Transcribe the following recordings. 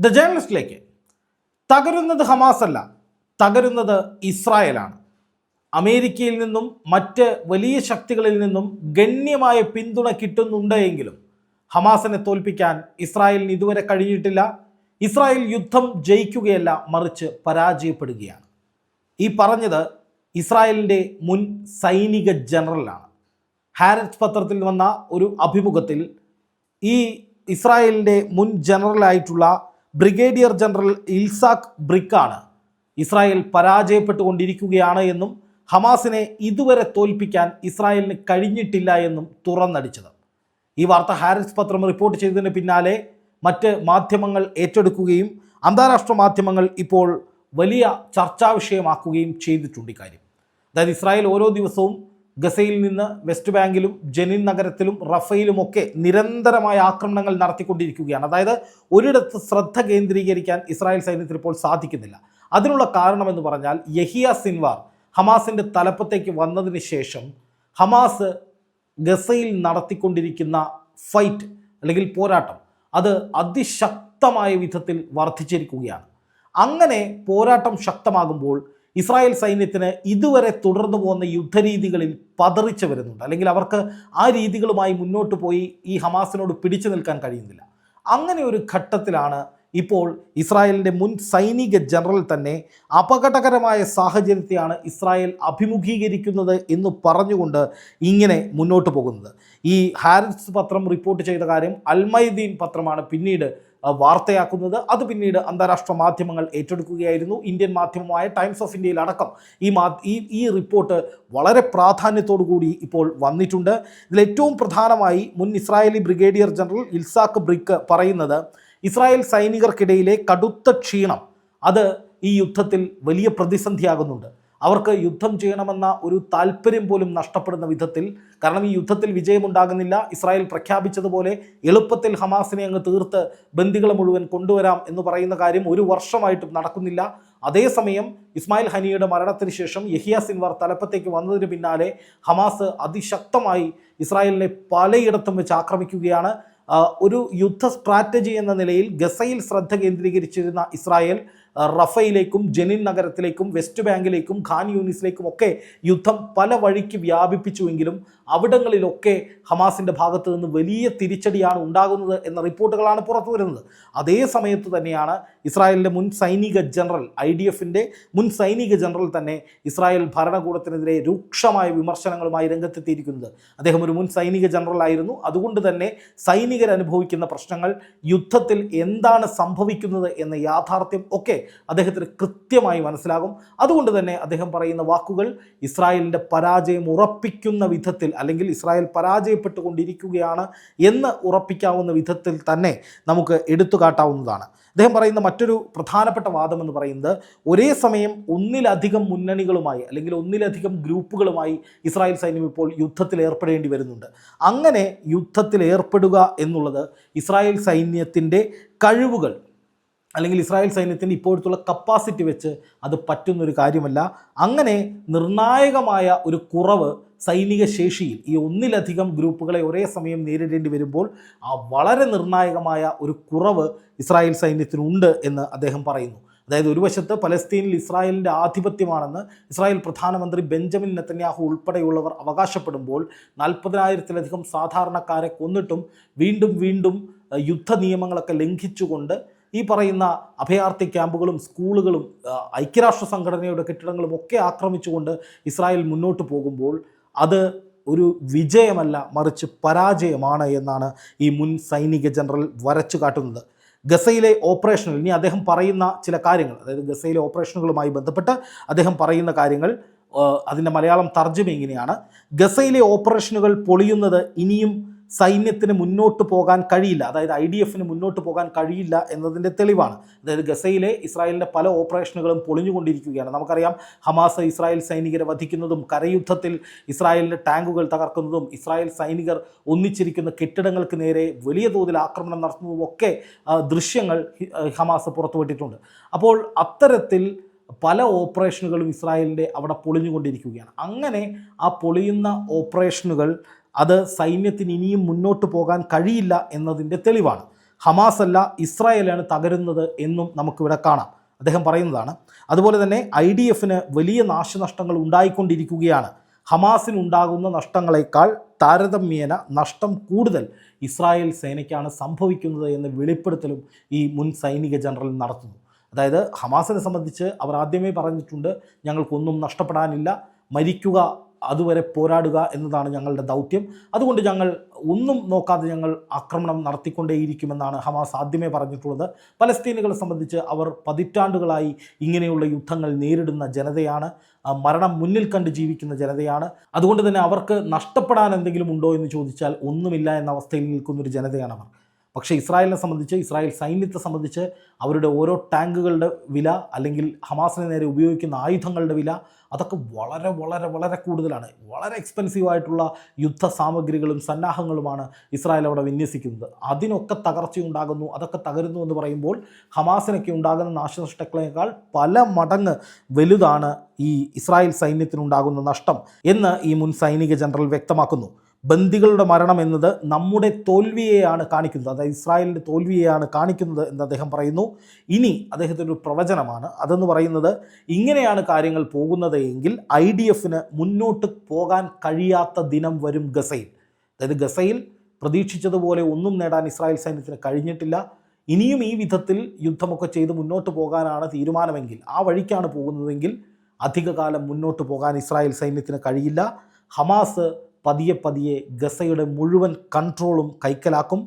The ജേർണലിസ്റ്റിലേക്ക് തകരുന്നത് Hamas അല്ല തകരുന്നത് ഇസ്രായേലാണ്. അമേരിക്കയിൽ നിന്നും മറ്റ് വലിയ ശക്തികളിൽ നിന്നും ഗണ്യമായ പിന്തുണ കിട്ടുന്നുണ്ട് എങ്കിലും ഹമാസിനെ തോൽപ്പിക്കാൻ ഇസ്രായേലിന് ഇതുവരെ കഴിഞ്ഞിട്ടില്ല. ഇസ്രായേൽ യുദ്ധം ജയിക്കുകയല്ല മറിച്ച് പരാജയപ്പെടുകയാണ്. ഈ പറഞ്ഞത് ഇസ്രായേലിന്റെ മുൻ സൈനിക ജനറലാണ്. ഹാരറ്റ് പത്രത്തിൽ വന്ന ഒരു അഭിമുഖത്തിൽ ഈ ഇസ്രായേലിന്റെ മുൻ ജനറലായിട്ടുള്ള ബ്രിഗേഡിയർ ജനറൽ ഇൽസാഖ് ബ്രിക്കാണ്. ഇസ്രായേൽ പരാജയപ്പെട്ടുകൊണ്ടിരിക്കുകയാണ് എന്നും ഹമാസിനെ ഇതുവരെ തോൽപ്പിക്കാൻ ഇസ്രായേലിന് കഴിഞ്ഞിട്ടില്ല എന്നും തുറന്നടിച്ചത്. ഈ വാർത്ത ഹാരിസ് പത്രം റിപ്പോർട്ട് ചെയ്തതിന് പിന്നാലെ മറ്റ് മാധ്യമങ്ങൾ ഏറ്റെടുക്കുകയും അന്താരാഷ്ട്ര മാധ്യമങ്ങൾ ഇപ്പോൾ വലിയ ചർച്ചാ വിഷയമാക്കുകയും ചെയ്തിട്ടുണ്ട് ഇക്കാര്യം അതായത് ഇസ്രായേൽ ഓരോ ദിവസവും ഗസയിൽ നിന്ന് വെസ്റ്റ് ബാങ്കിലും ജനിൻ നഗരത്തിലും റഫയിലുമൊക്കെ നിരന്തരമായ ആക്രമണങ്ങൾ നടത്തിക്കൊണ്ടിരിക്കുകയാണ്. അതായത് ഒരിടത്ത് ശ്രദ്ധ കേന്ദ്രീകരിക്കാൻ ഇസ്രായേൽ സൈന്യത്തിന് ഇപ്പോൾ സാധിക്കുന്നില്ല. അതിനുള്ള കാരണമെന്ന് പറഞ്ഞാൽ യഹിയ സിൻവാർ ഹമാസിന്റെ തലപ്പത്തേക്ക് വന്നതിന് ശേഷം ഹമാസ് ഗസയിൽ നടത്തിക്കൊണ്ടിരിക്കുന്ന ഫൈറ്റ് അല്ലെങ്കിൽ പോരാട്ടം അത് അതിശക്തമായ വിധത്തിൽ വർദ്ധിച്ചിരിക്കുകയാണ്. അങ്ങനെ പോരാട്ടം ശക്തമാകുമ്പോൾ ഇസ്രായേൽ സൈന്യത്തിന് ഇതുവരെ തുടർന്നു പോകുന്ന യുദ്ധരീതികളിൽ പതറിച്ച് വരുന്നുണ്ട്. അല്ലെങ്കിൽ അവർക്ക് ആ രീതികളുമായി മുന്നോട്ട് പോയി ഈ ഹമാസിനോട് പിടിച്ചു നിൽക്കാൻ കഴിയുന്നില്ല. അങ്ങനെ ഒരു ഘട്ടത്തിലാണ് ഇപ്പോൾ ഇസ്രായേലിന്റെ മുൻ സൈനിക ജനറൽ തന്നെ അപകടകരമായ സാഹചര്യത്തെയാണ് ഇസ്രായേൽ അഭിമുഖീകരിക്കുന്നത് എന്ന് പറഞ്ഞുകൊണ്ട് ഇങ്ങനെ മുന്നോട്ട് പോകുന്നത്. ഈ ഹാരിസ് പത്രം റിപ്പോർട്ട് ചെയ്ത കാര്യം അൽമൈദീൻ പത്രമാണ്. പിന്നീട് വാർത്തയാക്കുന്നത് അത് പിന്നീട് അന്താരാഷ്ട്ര മാധ്യമങ്ങൾ ഏറ്റെടുക്കുകയായിരുന്നു. ഇന്ത്യൻ മാധ്യമമായ ടൈംസ് ഓഫ് ഇന്ത്യയിൽ അടക്കം ഈ മാ ഈ റിപ്പോർട്ട് വളരെ പ്രാധാന്യത്തോടു കൂടി ഇപ്പോൾ വന്നിട്ടുണ്ട്. ഇതിൽ ഏറ്റവും പ്രധാനമായി മുൻ Israeli brigadier general Itzhak Brik പറയുന്നത് ഇസ്രായേൽ സൈനികർക്കിടയിലെ കടുത്ത ക്ഷീണം അത് ഈ യുദ്ധത്തിൽ വലിയ പ്രതിസന്ധിയാകുന്നുണ്ട്. അവർക്ക് യുദ്ധം ചെയ്യണമെന്ന ഒരു താല്പര്യം പോലും നഷ്ടപ്പെടുന്ന വിധത്തിൽ കാരണം ഈ യുദ്ധത്തിൽ വിജയമുണ്ടാകുന്നില്ല. ഇസ്രായേൽ പ്രഖ്യാപിച്ചതുപോലെ എളുപ്പത്തിൽ ഹമാസിനെ അങ്ങ് തീർത്ത് ബന്ദികളെ മുഴുവൻ കൊണ്ടുവരാം എന്ന് പറയുന്ന കാര്യം ഒരു വർഷമായിട്ടും നടക്കുന്നില്ല. അതേസമയം ഇസ്മായിൽ ഹനിയുടെ മരണത്തിന് ശേഷം യഹിയ സിൻവാർ തലപ്പത്തേക്ക് വന്നതിന് പിന്നാലെ ഹമാസ് അതിശക്തമായി ഇസ്രായേലിനെ പലയിടത്തും വെച്ച് ആക്രമിക്കുകയാണ്. ഒരു യുദ്ധ സ്ട്രാറ്റജി എന്ന നിലയിൽ ഗസയിൽ ശ്രദ്ധ കേന്ദ്രീകരിച്ചിരുന്ന ഇസ്രായേൽ റഫയിലേക്കും ജനിൻ നഗരത്തിലേക്കും വെസ്റ്റ് ബാങ്കിലേക്കും ഖാൻ യൂണിസിലേക്കും ഒക്കെ യുദ്ധം പല വഴിക്ക് വ്യാപിപ്പിച്ചുവെങ്കിലും അവിടങ്ങളിലൊക്കെ ഹമാസിന്റെ ഭാഗത്ത് നിന്ന് വലിയ തിരിച്ചടിയാണ് ഉണ്ടാകുന്നത് എന്ന റിപ്പോർട്ടുകളാണ് പുറത്തു വരുന്നത്. അതേ സമയത്ത് തന്നെയാണ് ഇസ്രായേലിന്റെ മുൻ സൈനിക ജനറൽ ഐ ഡി എഫിന്റെ മുൻ സൈനിക ജനറൽ തന്നെ ഇസ്രായേൽ ഭരണകൂടത്തിനെതിരെ രൂക്ഷമായ വിമർശനങ്ങളുമായി രംഗത്തെത്തിയിരിക്കുന്നത്. അദ്ദേഹം ഒരു മുൻ സൈനിക ജനറൽ ആയിരുന്നു. അതുകൊണ്ട് തന്നെ സൈനികർ അനുഭവിക്കുന്ന പ്രശ്നങ്ങൾ യുദ്ധത്തിൽ എന്താണ് സംഭവിക്കുന്നത് എന്ന യാഥാർത്ഥ്യം ഒക്കെ അദ്ദേഹത്തിന് കൃത്യമായി മനസ്സിലാകും. അതുകൊണ്ട് തന്നെ അദ്ദേഹം പറയുന്ന വാക്കുകൾ ഇസ്രായേലിന്റെ പരാജയം ഉറപ്പിക്കുന്ന വിധത്തിൽ അല്ലെങ്കിൽ ഇസ്രായേൽ പരാജയപ്പെട്ടുകൊണ്ടിരിക്കുകയാണ് എന്ന് ഉറപ്പിക്കാവുന്ന വിധത്തിൽ തന്നെ നമുക്ക് എടുത്തു കാട്ടാവുന്നതാണ്. അദ്ദേഹം പറയുന്ന മറ്റൊരു പ്രധാനപ്പെട്ട വാദം എന്ന് പറയുന്നത് ഒരേ സമയം ഒന്നിലധികം മുന്നണികളുമായി അല്ലെങ്കിൽ ഒന്നിലധികം ഗ്രൂപ്പുകളുമായി ഇസ്രായേൽ സൈന്യം ഇപ്പോൾ യുദ്ധത്തിൽ ഏർപ്പെടേണ്ടി വരുന്നുണ്ട്. അങ്ങനെ യുദ്ധത്തിൽ ഏർപ്പെടുക എന്നുള്ളത് ഇസ്രായേൽ സൈന്യത്തിന്റെ കഴിവുകൾ അല്ലെങ്കിൽ ഇസ്രായേൽ സൈന്യത്തിന്റെ ഇപ്പോഴത്തുള്ള കപ്പാസിറ്റി വെച്ച് അത് പറ്റുന്നൊരു കാര്യമല്ല. അങ്ങനെ നിർണായകമായ ഒരു കുറവ് സൈനിക ശേഷിയിൽ ഈ ഒന്നിലധികം ഗ്രൂപ്പുകളെ ഒരേ സമയം നേരിടേണ്ടി വരുമ്പോൾ ആ വളരെ നിർണായകമായ ഒരു കുറവ് ഇസ്രായേൽ സൈന്യത്തിനുണ്ട് എന്ന് അദ്ദേഹം പറയുന്നു. അതായത് ഒരു വശത്ത് പലസ്തീനിൽ ഇസ്രായേലിന്റെ ആധിപത്യമാണെന്ന് ഇസ്രായേൽ പ്രധാനമന്ത്രി ബെഞ്ചമിൻ നെത്തന്യാഹു ഉൾപ്പെടെയുള്ളവർ അവകാശപ്പെടുമ്പോൾ നാൽപ്പതിനായിരത്തിലധികം സാധാരണക്കാരെ കൊന്നിട്ടും വീണ്ടും വീണ്ടും യുദ്ധ നിയമങ്ങളൊക്കെ ലംഘിച്ചുകൊണ്ട് ഈ പറയുന്ന അഭയാർത്ഥി ക്യാമ്പുകളും സ്കൂളുകളും ഐക്യരാഷ്ട്ര സംഘടനയുടെ കെട്ടിടങ്ങളും ഒക്കെ ആക്രമിച്ചുകൊണ്ട് ഇസ്രായേൽ മുന്നോട്ട് പോകുമ്പോൾ അത് ഒരു വിജയമല്ല മറിച്ച് പരാജയമാണ് എന്നാണ് ഈ മുൻ സൈനിക ജനറൽ വരച്ചു കാട്ടുന്നത്. ഗസയിലെ ഓപ്പറേഷനിൽ ഇനി അദ്ദേഹം പറയുന്ന ചില കാര്യങ്ങൾ അതായത് ഗസയിലെ ഓപ്പറേഷനുകളുമായി ബന്ധപ്പെട്ട് അദ്ദേഹം പറയുന്ന കാര്യങ്ങൾ അതിന്റെ മലയാളം തർജമ ഇങ്ങനെയാണ്. ഗസയിലെ ഓപ്പറേഷനുകൾ പൊളിയുന്നത് ഇനിയും സൈന്യത്തിന് മുന്നോട്ട് പോകാൻ കഴിയില്ല. അതായത് ഐ ഡി എഫിന് മുന്നോട്ട് പോകാൻ കഴിയില്ല എന്നതിന്റെ തെളിവാണ്. അതായത് ഗസയിലെ ഇസ്രായേലിന്റെ പല ഓപ്പറേഷനുകളും പൊളിഞ്ഞുകൊണ്ടിരിക്കുകയാണ്. നമുക്കറിയാം ഹമാസ് ഇസ്രായേൽ സൈനികരെ വധിക്കുന്നതും കരയുദ്ധത്തിൽ ഇസ്രായേലിന്റെ ടാങ്കുകൾ തകർക്കുന്നതും ഇസ്രായേൽ സൈനികർ ഒന്നിച്ചിരിക്കുന്ന കെട്ടിടങ്ങൾക്ക് നേരെ വലിയ തോതിൽ ആക്രമണം നടത്തുന്നതും ഒക്കെ ദൃശ്യങ്ങൾ ഹമാസ് പുറത്തുവിട്ടിട്ടുണ്ട്. അപ്പോൾ അത്തരത്തിൽ പല ഓപ്പറേഷനുകളും ഇസ്രായേലിന്റെ അവിടെ പൊളിഞ്ഞുകൊണ്ടിരിക്കുകയാണ്. അങ്ങനെ ആ പൊളിയുന്ന ഓപ്പറേഷനുകൾ അത് സൈന്യത്തിന് ഇനിയും മുന്നോട്ട് പോകാൻ കഴിയില്ല എന്നതിന്റെ തെളിവാണ്. ഹമാസ് അല്ല ഇസ്രായേലാണ് തകരുന്നത് എന്നും നമുക്കിവിടെ കാണാം. അദ്ദേഹം പറയുന്നതാണ് അതുപോലെ തന്നെ ഐ ഡി എഫിന് വലിയ നാശനഷ്ടങ്ങൾ ഉണ്ടായിക്കൊണ്ടിരിക്കുകയാണ്. ഹമാസിനുണ്ടാകുന്ന നഷ്ടങ്ങളെക്കാൾ താരതമ്യേന നഷ്ടം കൂടുതൽ ഇസ്രായേൽ സേനയ്ക്കാണ് സംഭവിക്കുന്നത് എന്ന വെളിപ്പെടുത്തലും ഈ മുൻ സൈനിക ജനറൽ നടത്തുന്നു. അതായത് ഹമാസിനെ സംബന്ധിച്ച് അവർ ആദ്യമേ പറഞ്ഞിട്ടുണ്ട് ഞങ്ങൾക്കൊന്നും നഷ്ടപ്പെടാനില്ല മരിക്കുക അതുവരെ പോരാടുക എന്നതാണ് ഞങ്ങളുടെ ദൗത്യം. അതുകൊണ്ട് ഞങ്ങൾ ഒന്നും നോക്കാതെ ഞങ്ങൾ ആക്രമണം നടത്തിക്കൊണ്ടേയിരിക്കുമെന്നാണ് ഹമാസ് ആദ്യമേ പറഞ്ഞിട്ടുള്ളത്. പലസ്തീനുകളെ സംബന്ധിച്ച് അവർ പതിറ്റാണ്ടുകളായി ഇങ്ങനെയുള്ള യുദ്ധങ്ങൾ നേരിടുന്ന ജനതയാണ്. മരണം മുന്നിൽ കണ്ട് ജീവിക്കുന്ന ജനതയാണ്. അതുകൊണ്ട് തന്നെ അവർക്ക് നഷ്ടപ്പെടാൻ എന്തെങ്കിലും ഉണ്ടോ എന്ന് ചോദിച്ചാൽ ഒന്നുമില്ല എന്ന അവസ്ഥയിൽ നിൽക്കുന്നൊരു ജനതയാണ് അവർ. പക്ഷേ ഇസ്രായേലിനെ സംബന്ധിച്ച് ഇസ്രായേൽ സൈന്യത്തെ സംബന്ധിച്ച് അവരുടെ ഓരോ ടാങ്കുകളുടെ വില അല്ലെങ്കിൽ ഹമാസിന് നേരെ ഉപയോഗിക്കുന്ന ആയുധങ്ങളുടെ വില അതൊക്കെ വളരെ വളരെ വളരെ കൂടുതലാണ്. വളരെ എക്സ്പെൻസീവ് ആയിട്ടുള്ള യുദ്ധ സാമഗ്രികളും സന്നാഹങ്ങളുമാണ് ഇസ്രായേൽ അവിടെ വിന്യസിക്കുന്നത്. അതിനൊക്കെ തകർച്ചയുണ്ടാകുന്നു അതൊക്കെ തകരുന്നു എന്ന് പറയുമ്പോൾ ഹമാസിനൊക്കെ ഉണ്ടാകുന്ന നാശനഷ്ടങ്ങളേക്കാൾ പല മടങ്ങ് വലുതാണ് ഈ ഇസ്രായേൽ സൈന്യത്തിനുണ്ടാകുന്ന നഷ്ടം എന്ന് ഈ മുൻ സൈനിക ജനറൽ വ്യക്തമാക്കുന്നു. ബന്ദികളുടെ മരണം എന്നത് നമ്മുടെ തോൽവിയെയാണ് കാണിക്കുന്നത് അതായത് ഇസ്രായേലിന്റെ തോൽവിയെയാണ് കാണിക്കുന്നത് എന്ന് അദ്ദേഹം പറയുന്നു. ഇനി അദ്ദേഹത്തിന്റെ ഒരു പ്രവചനമാണ്. അതെന്ന് പറയുന്നത് ഇങ്ങനെയാണ് കാര്യങ്ങൾ പോകുന്നത് എങ്കിൽ ഐ ഡി എഫിന് മുന്നോട്ട് പോകാൻ കഴിയാത്ത ദിനം വരും ഗസയിൽ. അതായത് ഗസയിൽ പ്രതീക്ഷിച്ചതുപോലെ ഒന്നും നേടാൻ ഇസ്രായേൽ സൈന്യത്തിന് കഴിഞ്ഞിട്ടില്ല. ഇനിയും ഈ വിധത്തിൽ യുദ്ധമൊക്കെ ചെയ്ത് മുന്നോട്ട് പോകാനാണ് തീരുമാനമെങ്കിൽ ആ വഴിക്കാണ് പോകുന്നതെങ്കിൽ അധികകാലം മുന്നോട്ട് പോകാൻ ഇസ്രായേൽ സൈന്യത്തിന് കഴിയില്ല. ഹമാസ് പതിയെ പതിയെ ഗസയുടെ മുഴുവൻ കൺട്രോളും കൈക്കലാക്കും.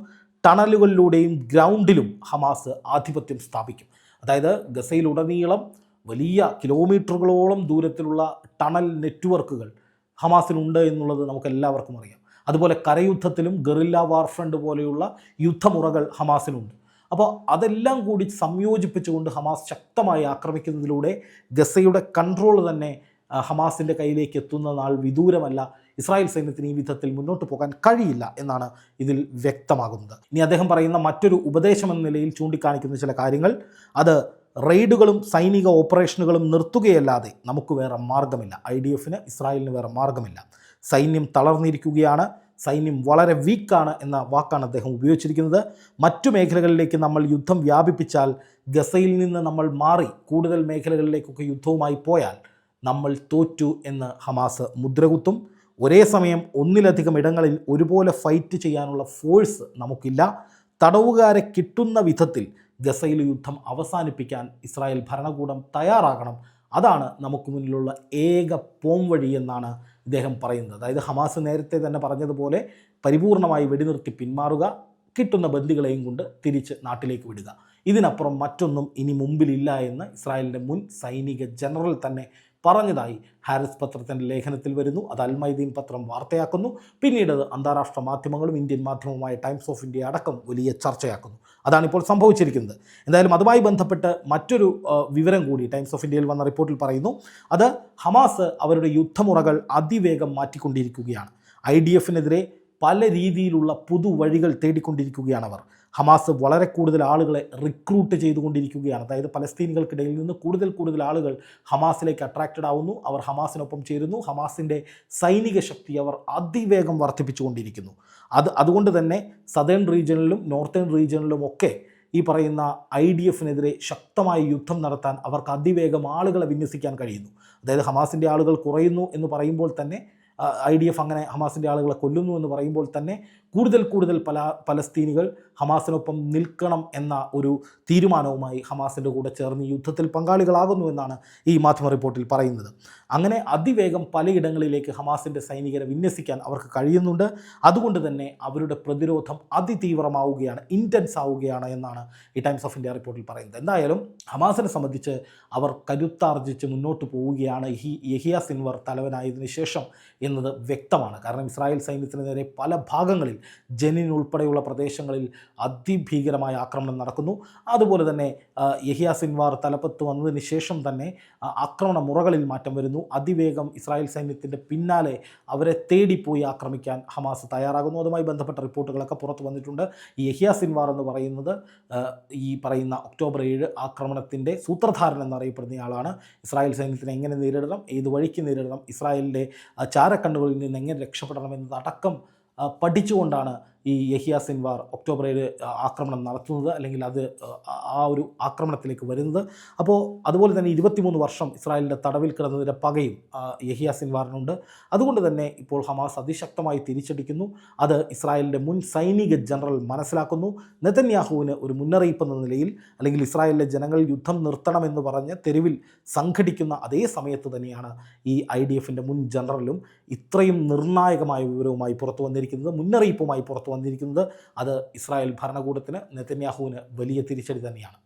ടണലുകളിലൂടെയും ഗ്രൗണ്ടിലും ഹമാസ് ആധിപത്യം സ്ഥാപിക്കും. അതായത് ഗസയിലുടനീളം വലിയ കിലോമീറ്ററുകളോളം ദൂരത്തിലുള്ള ടണൽ നെറ്റ്വർക്കുകൾ ഹമാസിനുണ്ട് എന്നുള്ളത് നമുക്ക് എല്ലാവർക്കും അറിയാം. അതുപോലെ കരയുദ്ധത്തിലും ഗറില്ല വാർഫ്രണ്ട് പോലെയുള്ള യുദ്ധമുറകൾ ഹമാസിനുണ്ട്. അപ്പോൾ അതെല്ലാം കൂടി സംയോജിപ്പിച്ചുകൊണ്ട് ഹമാസ് ശക്തമായി ആക്രമിക്കുന്നതിലൂടെ ഗസയുടെ കൺട്രോൾ തന്നെ ഹമാസിന്റെ കയ്യിലേക്ക് എത്തുന്ന നാൾ വിദൂരമല്ല ഇസ്രായേൽ സൈന്യത്തിന് ഈ വിധത്തിൽ മുന്നോട്ട് പോകാൻ കഴിയില്ല എന്നാണ് ഇതിൽ വ്യക്തമാകുന്നത്. ഇനി അദ്ദേഹം പറയുന്ന മറ്റൊരു ഉപദേശം എന്ന നിലയിൽ ചൂണ്ടിക്കാണിക്കുന്ന ചില കാര്യങ്ങൾ അത് റെയ്ഡുകളും സൈനിക ഓപ്പറേഷനുകളും നിർത്തുകയല്ലാതെ നമുക്ക് വേറെ മാർഗമില്ല ഐ ഡി എഫിന് ഇസ്രായേലിന് വേറെ മാർഗമില്ല സൈന്യം തളർന്നിരിക്കുകയാണ് സൈന്യം വളരെ വീക്കാണ് എന്ന വാക്കാണ് അദ്ദേഹം ഉപയോഗിച്ചിരിക്കുന്നത്. മറ്റു മേഖലകളിലേക്ക് നമ്മൾ യുദ്ധം വ്യാപിപ്പിച്ചാൽ ഗസയിൽ നിന്ന് നമ്മൾ മാറി കൂടുതൽ മേഖലകളിലേക്കൊക്കെ യുദ്ധവുമായി പോയാൽ നമ്മൾ തോറ്റു എന്ന് ഹമാസ് മുദ്രകുത്തും. ഒരേ സമയം ഒന്നിലധികം ഇടങ്ങളിൽ ഒരുപോലെ ഫൈറ്റ് ചെയ്യാനുള്ള ഫോഴ്സ് നമുക്കില്ല. തടവുകാരെ കിട്ടുന്ന വിധത്തിൽ ഗസയിൽ യുദ്ധം അവസാനിപ്പിക്കാൻ ഇസ്രായേൽ ഭരണകൂടം തയ്യാറാകണം. അതാണ് നമുക്ക് മുന്നിലുള്ള ഏക പോംവഴി എന്നാണ് ഇദ്ദേഹം പറയുന്നത്. അതായത് ഹമാസ് നേരത്തെ തന്നെ പറഞ്ഞതുപോലെ പരിപൂർണമായി വെടിനിർത്തി പിന്മാറുക കിട്ടുന്ന ബന്ദികളെയും കൊണ്ട് തിരിച്ച് നാട്ടിലേക്ക് വിടുക. ഇതിനപ്പുറം മറ്റൊന്നും ഇനി മുമ്പിലില്ല എന്ന് ഇസ്രായേലിന്റെ മുൻ സൈനിക ജനറൽ തന്നെ പറഞ്ഞതായി ഹാരിസ് പത്രത്തിന്റെ ലേഖനത്തിൽ വരുന്നു. അത് അൽമൈദീൻ പത്രം വാർത്തയാക്കുന്നു. പിന്നീട് അത് അന്താരാഷ്ട്ര മാധ്യമങ്ങളും ഇന്ത്യൻ മാധ്യമവുമായ ടൈംസ് ഓഫ് ഇന്ത്യ അടക്കം വലിയ ചർച്ചയാക്കുന്നു. അതാണിപ്പോൾ സംഭവിച്ചിരിക്കുന്നത്. എന്തായാലും അതുമായി ബന്ധപ്പെട്ട് മറ്റൊരു വിവരം കൂടി ടൈംസ് ഓഫ് ഇന്ത്യയിൽ വന്ന റിപ്പോർട്ടിൽ പറയുന്നു. അത് ഹമാസ് അവരുടെ യുദ്ധമുറകൾ അതിവേഗം മാറ്റിക്കൊണ്ടിരിക്കുകയാണ്. ഐ ഡി എഫിനെതിരെ പല രീതിയിലുള്ള പുതുവഴികൾ തേടിക്കൊണ്ടിരിക്കുകയാണ് അവർ. ഹമാസ് വളരെ കൂടുതൽ ആളുകളെ റിക്രൂട്ട് ചെയ്തുകൊണ്ടിരിക്കുകയാണ്. അതായത് പലസ്തീനികൾക്കിടയിൽ നിന്ന് കൂടുതൽ കൂടുതൽ ആളുകൾ ഹമാസിലേക്ക് അട്രാക്റ്റഡ് ആവുന്നു. അവർ ഹമാസിനൊപ്പം ചേരുന്നു. ഹമാസിന്റെ സൈനിക ശക്തി അവർ അതിവേഗം വർദ്ധിപ്പിച്ചുകൊണ്ടിരിക്കുന്നു. അത് അതുകൊണ്ട് തന്നെ സതേൺ റീജിയനിലും നോർത്തേൺ റീജിയനിലും ഒക്കെ ഈ പറയുന്ന ഐ ഡി എഫിനെതിരെ ശക്തമായ യുദ്ധം നടത്താൻ അവർക്ക് അതിവേഗം ആളുകളെ വിന്യസിക്കാൻ കഴിയുന്നു. അതായത് ഹമാസിന്റെ ആളുകൾ കുറയുന്നു എന്ന് പറയുമ്പോൾ തന്നെ ഐ ഡി എഫ് അങ്ങനെ ഹമാസിന്റെ ആളുകളെ കൊല്ലുന്നു എന്ന് പറയുമ്പോൾ തന്നെ കൂടുതൽ കൂടുതൽ പല പലസ്തീനികൾ ഹമാസിനൊപ്പം നിൽക്കണം എന്ന ഒരു തീരുമാനവുമായി ഹമാസിന്റെ കൂടെ ചേർന്ന് യുദ്ധത്തിൽ പങ്കാളികളാകുന്നു എന്നാണ് ഈ മാധ്യമ റിപ്പോർട്ടിൽ പറയുന്നത്. അങ്ങനെ അതിവേഗം പലയിടങ്ങളിലേക്ക് ഹമാസിന്റെ സൈനികരെ വിന്യസിക്കാൻ അവർക്ക് കഴിയുന്നുണ്ട്. അതുകൊണ്ട് തന്നെ അവരുടെ പ്രതിരോധം അതിതീവ്രമാവുകയാണ് ഇന്റൻസ് ആവുകയാണ് എന്നാണ് ഈ ടൈംസ് ഓഫ് ഇന്ത്യ റിപ്പോർട്ടിൽ പറയുന്നത്. എന്തായാലും ഹമാസിനെ സംബന്ധിച്ച് അവർ കരുത്താർജിച്ച് മുന്നോട്ട് പോവുകയാണ് ഹി യഹിയ സിൻവർ തലവനായതിനു ശേഷം എന്നത് വ്യക്തമാണ്. കാരണം ഇസ്രായേൽ സൈന്യത്തിന് നേരെ പല ഭാഗങ്ങളിൽ ജനിൻ ഉൾപ്പെടെയുള്ള പ്രദേശങ്ങളിൽ അതിഭീകരമായ ആക്രമണം നടക്കുന്നു. അതുപോലെ തന്നെ യഹിയ സിൻവാർ തലപ്പത്ത് വന്നതിന് ശേഷം തന്നെ ആക്രമണ മുറകളിൽ മാറ്റം വരുന്നു. അതിവേഗം ഇസ്രായേൽ സൈന്യത്തിന്റെ പിന്നാലെ അവരെ തേടിപ്പോയി ആക്രമിക്കാൻ ഹമാസ് തയ്യാറാകുന്നു. അതുമായി ബന്ധപ്പെട്ട റിപ്പോർട്ടുകളൊക്കെ പുറത്തു വന്നിട്ടുണ്ട്. ഈ യഹിയ സിൻവാർ എന്ന് പറയുന്നത് ഈ പറയുന്ന ഒക്ടോബർ ഏഴ് ആക്രമണത്തിന്റെ സൂത്രധാരൻ എന്നറിയപ്പെടുന്നയാളാണ് ഇസ്രായേൽ സൈന്യത്തിനെ എങ്ങനെ നേരിടണം ഏത് വഴിക്ക് നേരിടണം ഇസ്രായേലിന്റെ ചാരക്കണ്ണുകളിൽ നിന്ന് എങ്ങനെ രക്ഷപ്പെടണം എന്നതടക്കം പഠിച്ചുകൊണ്ടാണ് ഈ യഹിയ സിൻവാർ ഒക്ടോബർ ഏഴ് ആക്രമണം നടത്തുന്നത് അല്ലെങ്കിൽ അത് ആ ഒരു ആക്രമണത്തിലേക്ക് വരുന്നത്. അപ്പോൾ അതുപോലെ തന്നെ ഇരുപത്തിമൂന്ന് വർഷം ഇസ്രായേലിന്റെ തടവിൽ കിടന്നതിന്റെ പകയും യഹിയ സിൻവാറിനുണ്ട്. അതുകൊണ്ട് തന്നെ ഇപ്പോൾ ഹമാസ് അതിശക്തമായി തിരിച്ചടിക്കുന്നു. അത് ഇസ്രായേലിന്റെ മുൻ സൈനിക ജനറൽ മനസ്സിലാക്കുന്നു. നെതന്യാഹുവിന് ഒരു മുന്നറിയിപ്പ് എന്ന നിലയിൽ അല്ലെങ്കിൽ ഇസ്രായേലിലെ ജനങ്ങൾ യുദ്ധം നിർത്തണമെന്ന് പറഞ്ഞ് തെരുവിൽ സംഘടിക്കുന്ന അതേ സമയത്ത് തന്നെയാണ് ഈ ഐ ഡി എഫിന്റെ മുൻ ജനറലും ഇത്രയും നിർണായകമായ വിവരവുമായി പുറത്തു വന്നിരിക്കുന്നത് മുന്നറിയിപ്പുമായി പുറത്തു വന്നിരിക്കുന്നത്. അത് ഇസ്രായേൽ ഭരണകൂടത്തിന് നെതന്യാഹുവിന് വലിയ തിരിച്ചടി തന്നെയാണ്.